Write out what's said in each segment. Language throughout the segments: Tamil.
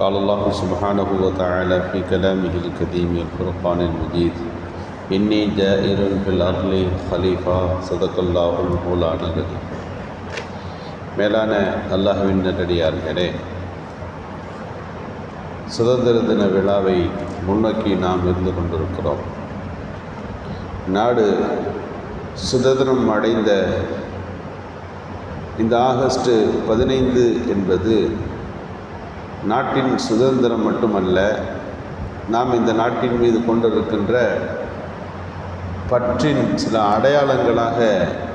قال الله سبحانه وتعالى في كلامه الكريم الفرقان المجيد إني جائر في الأرض خليفة صدق الله المولان العظيم மேலான அல்லாஹ்வின் நல்லடியார்களே சுதந்திர தின விழாவை முன்னோக்கி நாம் இருந்து கொண்டிருக்கிறோம் நாடு சுதந்திரம் அடைந்த இந்த ஆகஸ்ட் பதினைந்து என்பது நாட்டின் சுதந்திரம் மட்டுமல்ல நாம் இந்த நாட்டின் மீது கொண்டிருக்கின்ற பற்றின் சில அடையாளங்களாக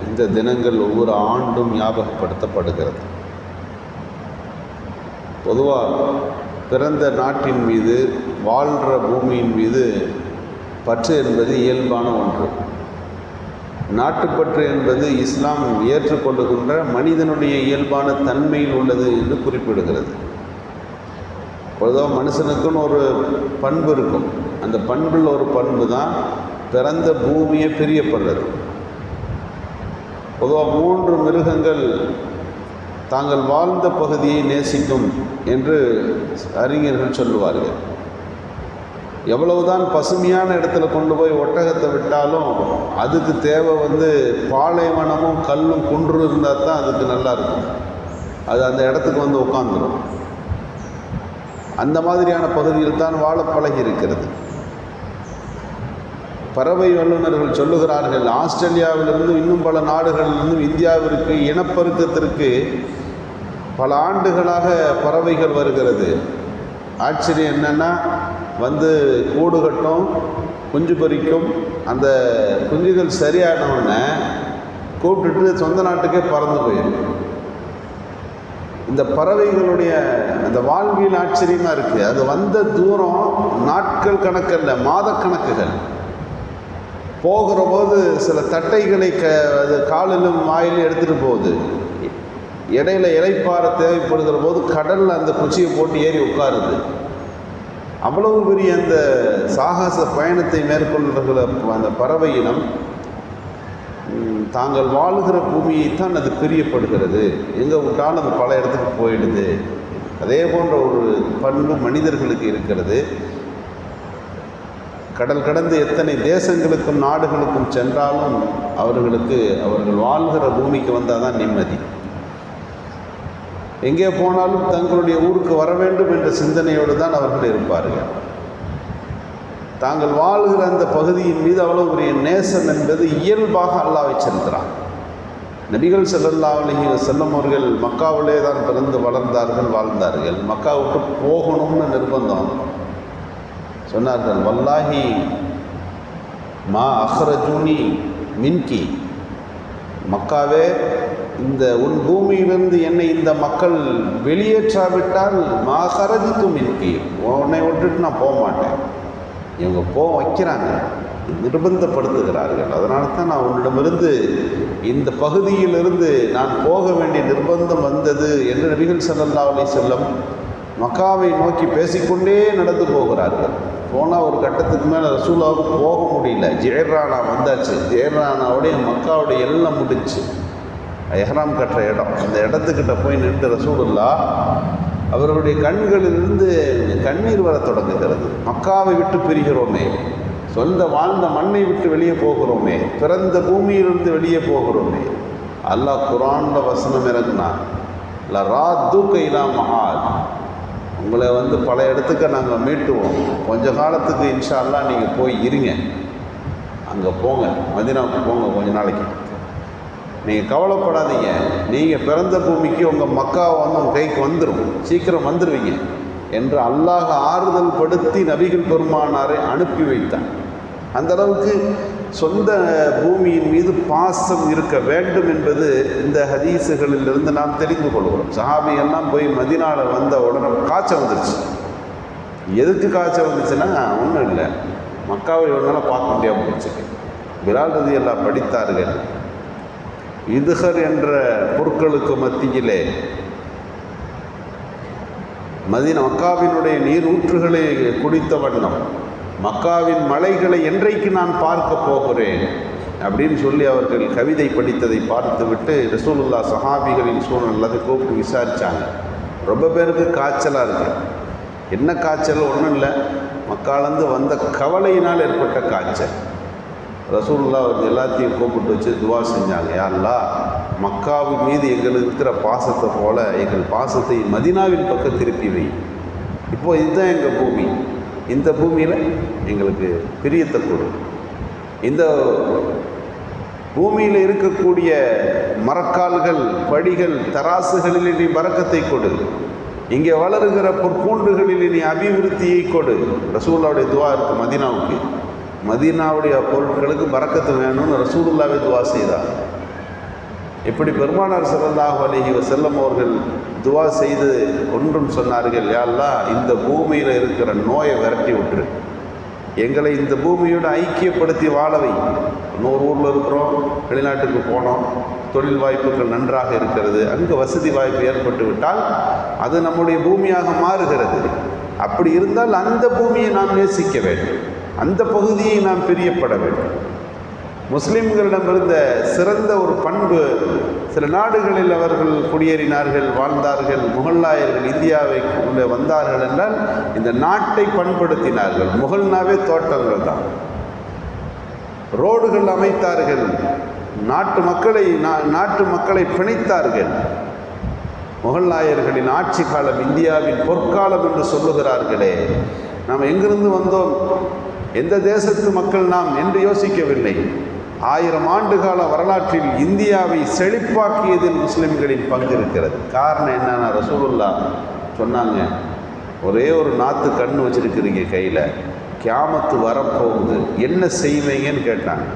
இந்த தினங்கள் ஒவ்வொரு ஆண்டும் ஞாபகப்படுத்தப்படுகிறது. பொதுவாக பிறந்த நாட்டின் மீது வாழ்கிற பூமியின் மீது பற்று என்பது இயல்பான ஒன்று. நாட்டுப்பற்று என்பது இஸ்லாம் ஏற்றுக்கொள்ளுகின்ற மனிதனுடைய இயல்பான தன்மையில் உள்ளது என்று குறிப்பிடுகிறது. பொதுவாக மனுஷனுக்குன்னு ஒரு பண்பு இருக்கும். அந்த பண்பில் ஒரு பண்பு தான் பிறந்த பூமியை பிரியப்படுறது. பொதுவாக மூன்று மிருகங்கள் தாங்கள் வாழ்ந்த பகுதியை நேசிக்கும் என்று அறிஞர்கள் சொல்லுவார்கள். எவ்வளவுதான் பசுமையான இடத்துல கொண்டு போய் ஒட்டகத்தை விட்டாலும் அதுக்கு தேவை வந்து பாலைவனமும் கல்லும் குன்று இருந்தால் தான் அதுக்கு நல்லா இருக்கும். அது அந்த இடத்துக்கு வந்து உட்காந்துரும் அந்த மாதிரியான பகுதியில் தான் வாழ பழகி இருக்கிறது. பறவை வல்லுநர்கள் சொல்லுகிறார்கள் ஆஸ்திரேலியாவிலிருந்து இன்னும் பல நாடுகளிலிருந்தும் இந்தியாவிற்கு இனப்பெருக்கத்திற்கு பல ஆண்டுகளாக பறவைகள் வருகிறது. ஆச்சரியம் என்னென்னா வந்து கூடு கட்டும் குஞ்சு பொறிக்கும் அந்த குஞ்சுகள் சரியானவுடனே கூப்பிட்டுட்டு சொந்த நாட்டுக்கே பறந்து போயிடும். இந்த பறவைகளுடைய அந்த வாழ்வியல் ஆச்சரியமாக இருக்குது அது வந்த தூரம் நாட்கள் கணக்கல்ல மாதக்கணக்குகள் போகிற போது சில தட்டைகளை க அது காலிலும் வாயிலும் எடுத்துகிட்டு போகுது. இடையில இலைப்பாறை தேவைப்படுகிற போது கடலில் அந்த குச்சியை போட்டு ஏறி உட்காருது. அவ்வளவு பெரிய அந்த சாகச பயணத்தை மேற்கொள்கிற அந்த பறவை இனம் தாங்கள் வாழுகிற பூமியைத்தான் அது பிரியப்படுகிறது. எங்கே விட்டாலும் அது பல இடத்துக்கு போயிடுது. அதே போன்ற ஒரு பண்பு மனிதர்களுக்கு இருக்கிறது. கடல் கடந்து எத்தனை தேசங்களுக்கும் நாடுகளுக்கும் சென்றாலும் அவர்களுக்கு அவர்கள் வாழ்கிற பூமிக்கு வந்தால் தான் நிம்மதி. எங்கே போனாலும் தங்களுடைய ஊருக்கு வர வேண்டும் என்ற சிந்தனையோடு தான் அவர்கள் இருப்பார்கள். தாங்கள் வாழ்கிற அந்த பகுதியின் மீது அவ்வளோ பெரிய நேசம் என்பது இயல்பாக அல்லாஹ் வச்சிருக்கிறான் நபிகள் செல்லல்லா அலஹி செல்லம் அவர்கள் மக்காவிலே தான் பிறந்து வளர்ந்தார்கள் வாழ்ந்தார்கள். மக்காவுக்கு போகணும்னு நிர்பந்தம். சொன்னார்கள் வல்லாஹி மா அஹ்ரஜூனி மின்கி. மக்காவே இந்த உன் பூமியிலிருந்து என்னை இந்த மக்கள் வெளியேற்றாவிட்டால் மா ஹரஜித்து மின்கி. உன்னை விட்டுட்டு நான் போக மாட்டேன் இவங்க போக வைக்கிறாங்க. நிர்பந்தப்படுத்துகிறார்கள். அதனால தான் நான் உன்னிடமிருந்து இந்த பகுதியிலிருந்து நான் போக வேண்டிய நிர்பந்தம் வந்தது என்று நபிகள் சல்லல்லா அலி செல்லம் மக்காவை நோக்கி பேசிக்கொண்டே நடந்து போகிறார்கள். போனால் ஒரு கட்டத்துக்கு மேலே ரசூலாவுக்கு போக முடியல. ஜெயரானா வந்தாச்சு. ஜெயரானாவுடைய மக்காவுடைய எல்லாம் முடிச்சு எஹ்ராம் கட்டுற இடம். அந்த இடத்துக்கிட்ட போய் நின்று ரசூலுல்லா அவர்களுடைய கண்களிலிருந்து கண்ணீர் வர தொடங்குகிறது. மக்காவை விட்டு பிரிகிறோமே சொந்த வாழ்ந்த மண்ணை விட்டு வெளியே போகிறோமே பிறந்த பூமியிலிருந்து வெளியே போகிறோமே. அல்லாஹ் குரான்ல வசனம் இறங்குனா ல ராத்து கைலா மஹால். உங்களை வந்து பல இடத்துக்கு நாங்கள் மீட்டுவோம். கொஞ்ச காலத்துக்கு இன்ஷா அல்லா நீங்கள் போய் இருங்க. அங்கே போங்க. மதினாவுக்கு போங்க கொஞ்ச நாளைக்கு. நீங்கள் கவலைப்படாதீங்க. நீங்கள் பிறந்த பூமிக்கு உங்கள் மக்காவை வந்து உங்கள் கைக்கு வந்துடும் சீக்கிரம் வந்துடுவீங்க என்று அல்லாஹ் ஆறுதல் படுத்தி நபிகள் பெருமானாரை அனுப்பி வைத்தான். அந்த அளவுக்கு சொந்த பூமியின் மீது பாசம் இருக்க வேண்டும் என்பது இந்த ஹதீசுகளிலிருந்து நாம் தெரிந்து கொள்கிறோம். சஹாபிகள்லாம் போய் மதினால வந்த உடனே காய்ச்சல் வந்துருச்சு. எதுக்கு காய்ச்சல் வந்துச்சுன்னா ஒன்றும் இல்லை. மக்காவை ஒரு பார்க்க முடியாமல் போச்சு. பிலால் எல்லாம் படித்தார்கள். இதுகர் என்ற பொருட்களுக்கு மத்தியிலே மதின மக்காவினுடைய நீர் ஊற்றுகளை குடித்த வண்ணம் மக்காவின் மலைகளை என்றைக்கு நான் பார்க்க போகிறேன் அப்படின்னு சொல்லி அவர்கள் கவிதை படித்ததை பார்த்துவிட்டு ரசூலுல்லா சஹாபிகளின் சூழ்நிலை கூப்பிட்டு விசாரித்தாங்க ரொம்ப பேருக்கு காய்ச்சலாக இருக்கு. என்ன காய்ச்சல்? ஒன்றும் இல்லை. மக்காலேருந்து வந்த கவலையினால் ஏற்பட்ட காய்ச்சல். ரசூல்லா வந்து எல்லாத்தையும் கூப்பிட்டு வச்சு துவா செஞ்சாங்க. யாரெல்லாம் மக்காவு மீது எங்களுக்கு இருக்கிற பாசத்தை போல எங்கள் பாசத்தை மதினாவின் பக்கம் திருப்பி வை. இப்போது இதுதான் எங்கள் பூமி. இந்த பூமியில் எங்களுக்கு பிரியத்தை கொடு. இந்த பூமியில் இருக்கக்கூடிய மரக்கால்கள் படிகள் தராசுகளில் நீ பறக்கத்தை கொடு. இங்கே வளருகிற பொற்பூண்டுகளில் நீ அபிவிருத்தியை கொடு. ரசூல்லாவுடைய துவா இருக்குது மதினாவுக்கு. மதீனாவுடைய பொருட்களுக்கு பறக்கத்து வேணும்னு ரசூலுல்லாவே துவா செய்தார். இப்படி பெருமானார் சிறந்தாக அலிஹி செல்லம் அவர்கள் துவா செய்து ஒன்றும் சொன்னார்கள் யாரெல்லாம் இந்த பூமியில் இருக்கிற நோயை விரட்டி விட்டுரு. எங்களை இந்த பூமியோடு ஐக்கியப்படுத்தி வாழவை இன்னொரு ஊரில் இருக்கிறோம் வெளிநாட்டுக்கு போனோம் தொழில் வாய்ப்புகள் நன்றாக இருக்கிறது. அங்கு வசதி வாய்ப்பு ஏற்பட்டு விட்டால் அது நம்முடைய பூமியாக மாறுகிறது. அப்படி இருந்தால் அந்த பூமியை நாம் நேசிக்க வேண்டும். அந்த பகுதியை நாம் பிரியப்பட வேண்டும். முஸ்லிம்களிடம் இருந்த சிறந்த ஒரு பண்பு சில நாடுகளில் அவர்கள் குடியேறினார்கள் வாழ்ந்தார்கள் முகல்லாயர்கள் இந்தியாவை உள்ளே வந்தார்கள் என்றால் இந்த நாட்டை பண்படுத்தினார்கள். முகல்னாவே தோட்டங்கள் தான். ரோடுகள் அமைத்தார்கள் நாட்டு மக்களை நா- நாட்டு மக்களை பிணைத்தார்கள். முகல்லாயர்களின் ஆட்சி காலம் இந்தியாவின் பொற்காலம் என்று சொல்லுகிறார்களே. நாம் எங்கிருந்து வந்தோம்? எந்த தேசத்து மக்கள் நாம் என்று யோசிக்கவில்லை. ஆயிரம் ஆண்டுகால வரலாற்றில் இந்தியாவை செழிப்பாக்கியதில் முஸ்லிம்களின் பங்கு இருக்கிறது. காரணம் என்னன்னா ரசூலுல்லா சொன்னாங்க ஒரே ஒரு நாத்து கண்ணு வச்சுருக்குறீங்க கையில். கியாமத்து வரப்போகுது. என்ன செய்வீங்கன்னு கேட்டாங்க.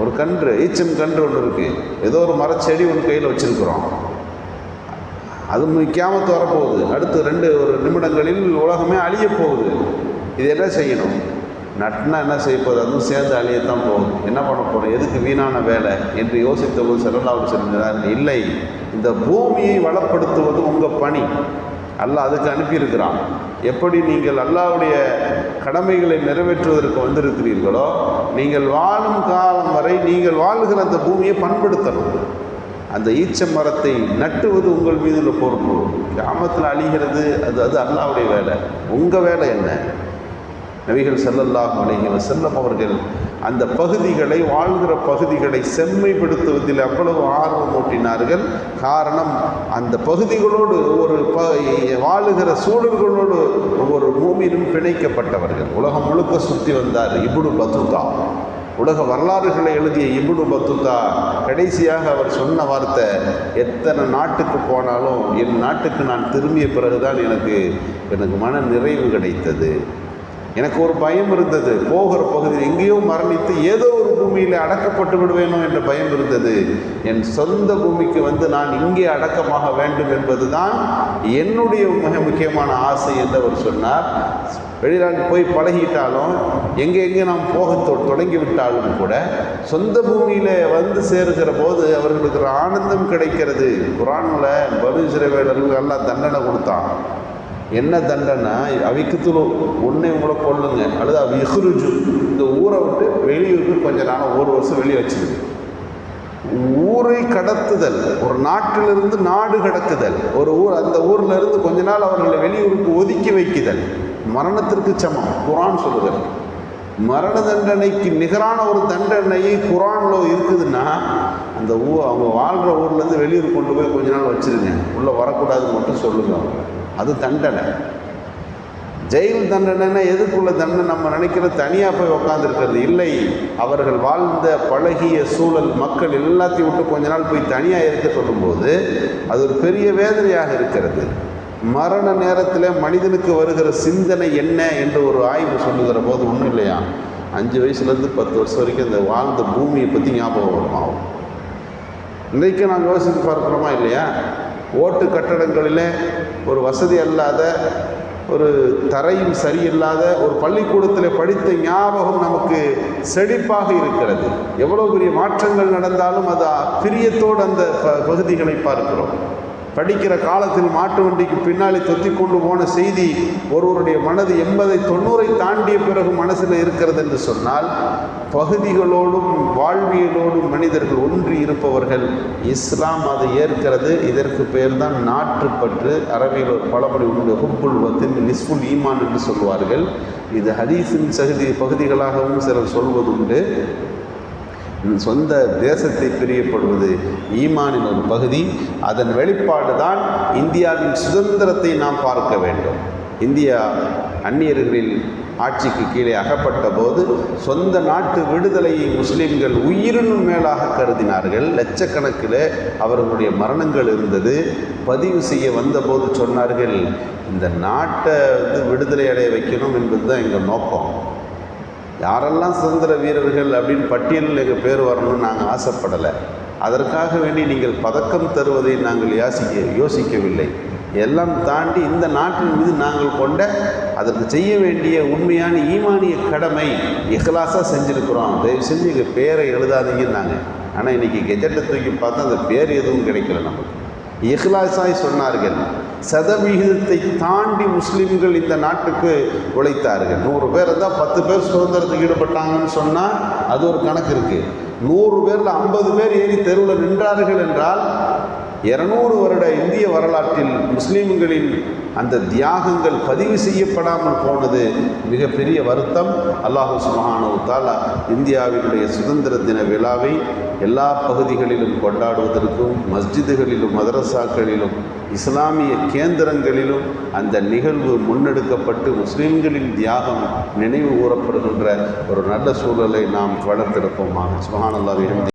ஒரு கன்று ஈச்சம் கன்று ஒன்று இருக்குது ஏதோ ஒரு மரச்செடி ஒன்று கையில் வச்சுருக்குறோம். அது கியாமத்து வரப்போகுது. அடுத்து ரெண்டு ஒரு நிமிடங்களில் உலகமே அழிய போகுது. இது என்ன செய்யணும்? நட்னா என்ன செய்ய போகுது? அதுவும் சேர்ந்து அழியத்தான் போகும் என்ன பண்ண போகிறோம் எதுக்கு வீணான வேலை? என்று யோசித்தபோது செல்லலாவுக்கு சொல்கிறார் இல்லை இந்த பூமியை வளப்படுத்துவது உங்கள் பணி. அல்லாஹ் அதுக்கு அனுப்பியிருக்கிறான். எப்படி நீங்கள் அல்லாஹ்வுடைய கடமைகளை நிறைவேற்றுவதற்கு வந்திருக்கிறீர்களோ நீங்கள் வாழும் காலம் வரை நீங்கள் வாழ்கிற அந்த பூமியை பண்படுத்தணும். அந்த ஈச்ச மரத்தை நட்டுவது உங்கள் மீது உள்ள பொறுப்பு. கிராமத்தில் அழிகிறது அது அது அல்லாவுடைய வேலை. உங்கள் வேலை என்ன? நபிகள் ஸல்லல்லாஹு அலைஹி வஸல்லம் அவர்கள் அந்த பகுதிகளை வாழ்கிற பகுதிகளை செம்மைப்படுத்துவதில் அவ்வளவு ஆர்வம் ஊட்டினார்கள். காரணம் அந்த பகுதிகளோடு ஒரு ப வாழுகிற சூழல்களோடு ஒவ்வொரு பூமியிலும் பிணைக்கப்பட்டவர்கள். உலகம் முழுக்க சுற்றி வந்தார் இபுடு பத்துதா உலக வரலாறுகளை எழுதிய இபுடு பத்துதா கடைசியாக அவர் சொன்ன வார்த்தை எத்தனை நாட்டுக்கு போனாலும் என் நாட்டுக்கு நான் திரும்பிய பிறகுதான் எனக்கு எனக்கு மன நிறைவு கிடைத்தது. எனக்கு ஒரு பயம் இருந்தது. போகிற பகுதியில் எங்கேயோ மரணித்து ஏதோ ஒரு பூமியில் அடக்கப்பட்டு விடுவேனோ என்ற பயம் இருந்தது. என் சொந்த பூமிக்கு வந்து நான் இங்கே அடக்கமாக வேண்டும் என்பதுதான் என்னுடைய மிக முக்கியமான ஆசை என்று அவர் சொன்னார். வெளிநாட்டு போய் பழகிட்டாலும் எங்கே எங்கே நாம் போக தொ- தொடங்கி விட்டாலும் கூட சொந்த பூமியில் வந்து சேருகிற போது அவர்களுக்கு ஒரு ஆனந்தம் கிடைக்கிறது. குரானில் பலு சிறைவேடர்களுக்கு எல்லாம் தண்டனை கொடுத்தான். என்ன தண்டனை? அவிக்குத்துல ஒன்றே உங்களை கொள்ளுங்க அல்லது அவ இஹ்ருஜு. இந்த ஊரை விட்டு வெளியூருக்கு கொஞ்சம் நாள் ஒரு வருஷம் வெளியே வச்சிருக்கு ஊரை கடத்துதல். ஒரு நாட்டிலிருந்து நாடு கடத்துதல் ஒரு ஊர் அந்த ஊர்லேருந்து கொஞ்ச நாள் அவர்களை வெளியூருக்கு ஒதுக்கி வைக்குதல். மரணத்திற்கு சமம். குரான் சொல்லுதல். மரண தண்டனைக்கு நிகரான ஒரு தண்டனை குரான்ல இருக்குதுன்னா அந்த ஊ அவங்க வாழ்கிற ஊர்லேருந்து வெளியூர் கொண்டு போய் கொஞ்ச நாள் வச்சிருங்க. உள்ளே வரக்கூடாதுன்னு மட்டும் சொல்லுங்க. அவங்க அது தண்டனை. ஜெயில் தண்டனைன்னா எதுக்குள்ள தண்டனை? நம்ம நினைக்கிற தனியாக போய் உக்காந்துருக்கிறது இல்லை. அவர்கள் வாழ்ந்த பழகிய சூழல் மக்கள் எல்லாத்தையும் விட்டு கொஞ்ச நாள் போய் தனியாக இருக்க சொல்லும்போது அது ஒரு பெரிய வேதனையாக இருக்கிறது. மரண நேரத்தில் மனிதனுக்கு வருகிற சிந்தனை என்ன என்று ஒரு ஆய்வு சொல்லுகிற போது ஒன்றும் இல்லையா? அஞ்சு வயசுலேருந்து பத்து வருஷம் வரைக்கும் இந்த வாழ்ந்த பூமியை பற்றி ஞாபகம் வருமாவும் இன்றைக்கு நாங்கள் யோசித்து பார்க்குறோமா இல்லையா? ஓட்டு கட்டடங்களிலே ஒரு வசதி அல்லாத ஒரு தரையும் சரியில்லாத ஒரு பள்ளிக்கூடத்தில் படித்த ஞாபகம் நமக்கு செழிப்பாக இருக்கிறது. எவ்வளோ பெரிய மாற்றங்கள் நடந்தாலும் அது பிரியத்தோடு அந்த ப பகுதிகளை பார்க்கிறோம். படிக்கிற காலத்தில் மாட்டு வண்டிக்கு பின்னாலே தொத்தி கொண்டு போன செய்தி ஒருவருடைய மனது எண்பதை தொண்ணூறை தாண்டிய பிறகு மனசில் இருக்கிறது என்று சொன்னால் பகுதிகளோடும் வாழ்வியலோடும் மனிதர்கள் ஊன்றி இருப்பவர்கள் இஸ்லாம் அதை ஏற்கிறது. இதற்கு பெயர் தான் நாற்றுப்பற்று. அரபியில் ஒரு பழமொழி உண்டு. ஹுப்புல் வத்தின் நிஸ்புல் ஈமான் என்று சொல்வார்கள். இது ஹதீஸின் சகுதி பகுதிகளாகவும் சிலர் சொல்வதுண்டு. சொந்த தேசத்தை பிரியப்படுவது ஈமானின் ஒரு பகுதி. அதன் வெளிப்பாடு தான் இந்தியாவின் சுதந்திரத்தை நாம் பார்க்க வேண்டும். இந்தியா அந்நியர்களில் ஆட்சிக்கு கீழே அகப்பட்ட போது சொந்த நாட்டு விடுதலையை முஸ்லிம்கள் உயிரினும் மேலாக கருதினார்கள். லட்சக்கணக்கில் அவர்களுடைய மரணங்கள் இருந்தது. பதிவு செய்ய வந்தபோது சொன்னார்கள் இந்த நாட்டை வந்து விடுதலை அடைய வைக்கணும் என்பது தான் எங்கள் நோக்கம். யாரெல்லாம் சுதந்திர வீரர்கள் அப்படின்னு பட்டியலில் எங்கள் பேர் வரணும்னு நாங்கள் ஆசைப்படலை. அதற்காக வேண்டி நீங்கள் பதக்கம் தருவதை நாங்கள் யாசிக்க யோசிக்கவில்லை. எல்லாம் தாண்டி இந்த நாட்டின் மீது நாங்கள் கொண்ட அதற்கு செய்ய வேண்டிய உண்மையான ஈமானிய கடமை இஹ்லாஸாக செஞ்சுருக்குறோம். தயவு செஞ்சு எங்கள் பேரை எழுதாதீங்கன்னாங்க ஆனால் இன்றைக்கி கெஜெட்டை தூக்கி பார்த்தா அந்த பேர் எதுவும் கிடைக்கல நமக்கு. இஹ்லாஸாய் சொன்னார்கள் சதவிகிதத்தை தாண்டி முஸ்லீம்கள் இந்த நாட்டுக்கு உழைத்தார்கள். நூறு பேர் இருந்தால் பத்து பேர் சுதந்திரத்துக்கு ஈடுபட்டாங்கன்னு சொன்னால் அது ஒரு கணக்கு இருக்குது நூறு பேரில் ஐம்பது பேர் ஏறி தெருவில் நின்றார்கள் என்றால் இருநூறு வருட இந்திய வரலாற்றில் முஸ்லீம்களின் அந்த தியாகங்கள் பதிவு செய்யப்படாமல் போனது மிகப்பெரிய வருத்தம். அல்லாஹு சுபஹானு தாலா இந்தியாவினுடைய சுதந்திர தின விழாவை எல்லா பகுதிகளிலும் கொண்டாடுவதற்கும் மஸ்ஜிதுகளிலும் மதரசாக்களிலும் இஸ்லாமிய கேந்திரங்களிலும் அந்த நிகழ்வு முன்னெடுக்கப்பட்டு முஸ்லீம்களின் தியாகம் நினைவு கூறப்படுகின்ற ஒரு நல்ல சூழலை நாம் வளர்த்தெடுப்போமாக சுபஹானல்லாஹி ஹம்தி